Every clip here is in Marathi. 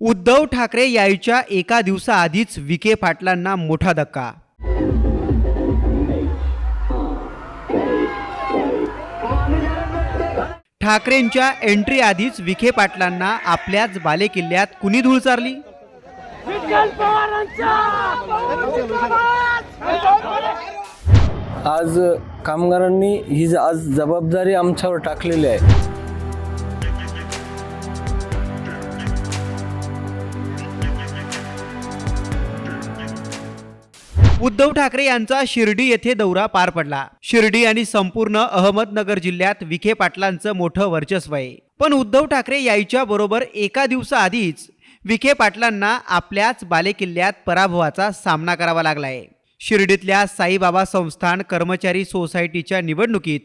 उद्धव ठाकरे यायच्या एका दिवसाआधीच विखे पाटलांना मोठा धक्का. ठाकरेंच्या एंट्री आधीच विखे पाटलांना आपल्याच बालेकिल्ल्यात कुणी धूळ चारली? आज कामगारांनी ही आज जबाबदारी आमच्यावर टाकलेली आहे. उद्धव ठाकरे यांचा शिर्डी येथे दौरा पार पडला. शिर्डी आणि संपूर्ण अहमदनगर जिल्ह्यात विखे पाटलांचं मोठं वर्चस्व आहे. पण उद्धव ठाकरे यायच्या बरोबर एका दिवसाआधीच विखे पाटलांना आपल्याच बालेकिल्ल्यात पराभवाचा सामना करावा लागलाय. शिर्डीतल्या साईबाबा संस्थान कर्मचारी सोसायटीच्या निवडणुकीत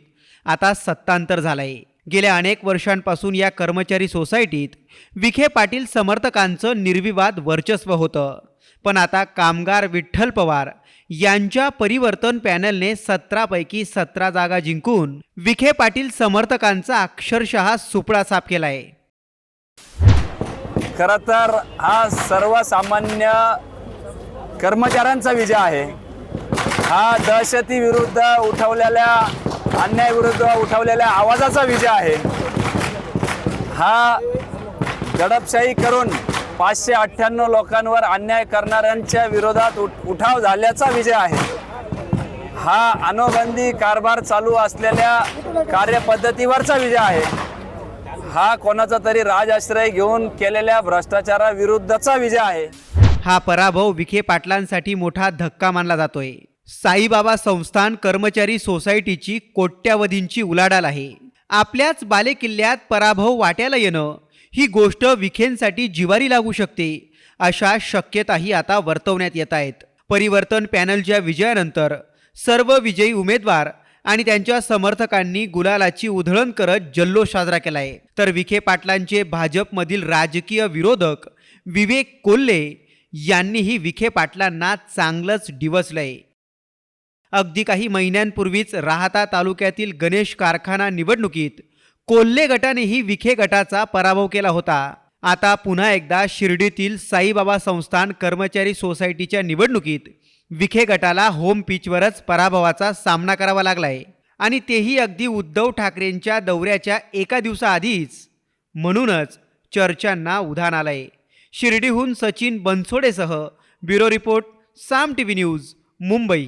आता सत्तांतर झालंय. गेल्या अनेक वर्षांपासून या कर्मचारी सोसायटीत विखे पाटील समर्थकांचं निर्विवाद वर्चस्व होतं. पण आता कामगार विठ्ठल पवार यांच्या परिवर्तन पॅनलने सतरापैकी सतरा जागा जिंकून विखे पाटील समर्थकांचा अक्षरशः सुपळा साफ केला आहे खरं तर हा सर्वसामान्य कर्मचाऱ्यांचा विजय आहे. हा दहशती विरुद्ध उठवलेल्या अन्यायाविरुद्ध उठवलेल्या आवाजाचा विजय आहे. हा दडपशाही करून पाचशे अठ्ठ्याण्णव लोकांवर अन्याय करणाऱ्यांच्या विरोधात उठ उठाव झाल्याचा विजय आहे. हा अनोबंदी कारभार चालू असलेल्या कार्यपद्धतीवरचा विजय आहे. हा कोणाचा तरी राजआश्रय घेऊन केलेल्या भ्रष्टाचाराविरुद्धचा विजय आहे. हा पराभव विखे पाटलांसाठी मोठा धक्का मानला जातोय. साईबाबा संस्थान कर्मचारी सोसायटीची कोट्यावधींची उलाढाल आहे. आपल्याच बालेकिल्ल्यात पराभव वाट्याला येणं ही गोष्ट विखेंसाठी जिवारी लागू शकते अशा शक्यताही आता वर्तवण्यात येत आहेत. परिवर्तन पॅनलच्या विजयानंतर सर्व विजयी उमेदवार आणि त्यांच्या समर्थकांनी गुलालाची उधळण करत जल्लोष साजरा केलाय. तर विखे पाटलांचे भाजपमधील राजकीय विरोधक विवेक कोल्हे यांनीही विखे पाटलांना चांगलंच डिवसलंय अगदी काही महिन्यांपूर्वीच राहता तालुक्यातील गणेश कारखाना निवडणुकीत कोल्हे गटानेही विखे गटाचा पराभव केला होता. आता पुन्हा एकदा शिर्डीतील साईबाबा संस्थान कर्मचारी सोसायटीच्या निवडणुकीत विखे गटाला होम पिचवरच पराभवाचा सामना करावा लागलाय. आणि तेही अगदी उद्धव ठाकरेंच्या दौऱ्याच्या एका दिवसाआधीच. म्हणूनच चर्चांना उधाण आलंय. शिर्डीहून Sachin बनसोडेसह bureau report Saam T V news Mumbai.